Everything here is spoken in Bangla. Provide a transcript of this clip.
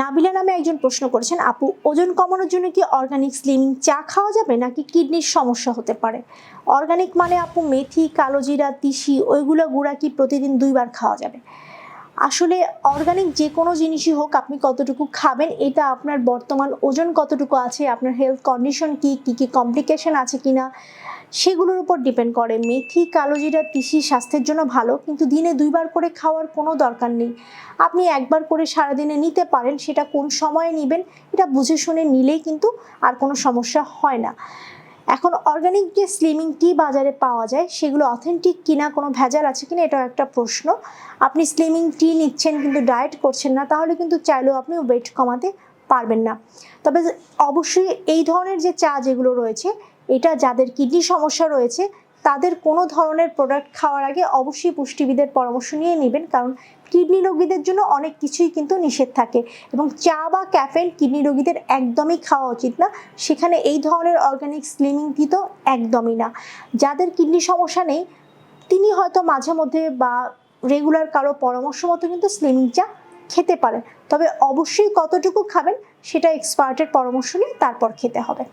নাবিলা নামে একজন প্রশ্ন করেছেন, আপু, ওজন কমানোর জন্য কি অর্গানিক স্লিমিং চা খাওয়া যাবে নাকি কিডনির সমস্যা হতে পারে? অর্গানিক মানে আপু মেথি কালোজিরা তিসি, ওইগুলো গুঁড়া কি প্রতিদিন দুইবার খাওয়া যাবে? আসলে অর্গানিক যে কোনো জিনিসই হোক, আপনি কতটুকু খাবেন, এটা আপনার বর্তমান ওজন কতটুকু আছে, আপনার হেলথ কন্ডিশন কি কি কি কমপ্লিকেশন আছে কিনা সেগুলোর উপর ডিপেন্ড করে। মেথি কালোজিরা তিসি স্বাস্থ্যের জন্য ভালো, কিন্তু দিনে দুইবার করে খাওয়ার কোনো দরকার নেই। আপনি একবার করে সারাদিনে নিতে পারেন, সেটা কোন সময়ে নেবেন, এটা বুঝে শুনে নিলেই কিন্তু আর কোনো সমস্যা হয় না। এখন অর্গানিক যে স্লিমিং টি বাজারে পাওয়া যায়, সেগুলো অথেন্টিক কিনা, কোনো ভেজাল আছে কিনা, এটাও একটা প্রশ্ন। আপনি স্লিমিং টি নিচ্ছেন কিন্তু ডায়েট করছেন না, তাহলে কিন্তু চাইলেও আপনি ওয়েট কমাতে পারবেন না। তবে অবশ্যই এই ধরনের যে চা যেগুলো রয়েছে, এটা যাদের কিডনি সমস্যা রয়েছে, তাদের কোনো ধরনের প্রোডাক্ট খাওয়ার আগে অবশ্যই পুষ্টিবিদের পরামর্শ নিয়ে নেবেন, কারণ কিডনি রোগীদের জন্য অনেক কিছুই কিন্তু নিষেধ থাকে। এবং চা বা ক্যাফেন কিডনি রোগীদের একদমই খাওয়া উচিত না। সেখানে এই ধরনের অর্গানিক স্লিমিং তো একদমই না। যাদের কিডনি সমস্যা নেই, তিনি হয়তো মাঝে মধ্যে বা রেগুলার কারও পরামর্শ মতো কিন্তু স্লিমিং চা খেতে পারেন। তবে অবশ্যই কতটুকু খাবেন সেটা এক্সপার্টের পরামর্শ নিয়ে তারপর খেতে হবে।